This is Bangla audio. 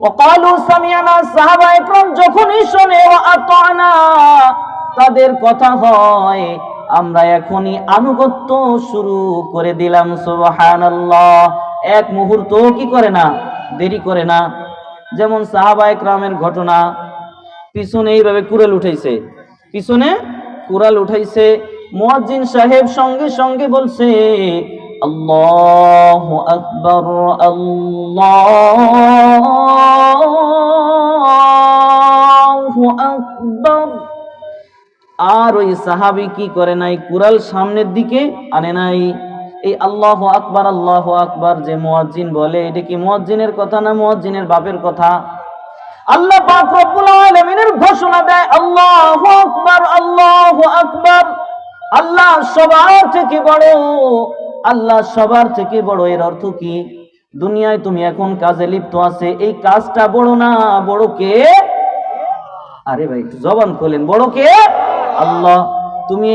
ওকালু সামিয়ানা সাহাবা যখনই শোনে আতানা, তাদের কথা হয়, আমরা এখনই আনুগত্য শুরু করে দিলাম, সুবহানাল্লাহ। এক মুহূর্ত কি করে না? দেরি করে না। যেমন সাহাবা একরামের ঘটনা, পিছনে এইভাবে কুড়াল উঠাইছে। পিছনে কুড়াল উঠাইছে, মোয়াজ্জিন সাহেব সঙ্গে সঙ্গে বলছে, আল্লাহ আকবর, আল্লাহ আকবার। আর ওই সাহাবি কি করে নাই? কুরাল সামনের দিকে আনে নাই। এই আল্লাহ আকবার আল্লাহ আকবার যে মুয়াজ্জিন বলে, এটা কি মুয়াজ্জিনের কথা না মুয়াজ্জিনের বাপের কথা? আল্লাহ পাক রব্বুল আলামিনের ঘোষণা দেয়, আল্লাহু আকবার আল্লাহু আকবার। আল্লাহ সবার থেকে বড়। আল্লাহ সবার থেকে বড় এর অর্থ কি? দুনিয়ায় তুমি এখন কাজে লিপ্ত আছে, এই কাজটা বড় না, বড় কে? আরে ভাই জবান খোলেন। বড় কে? আল্লাহ তুমি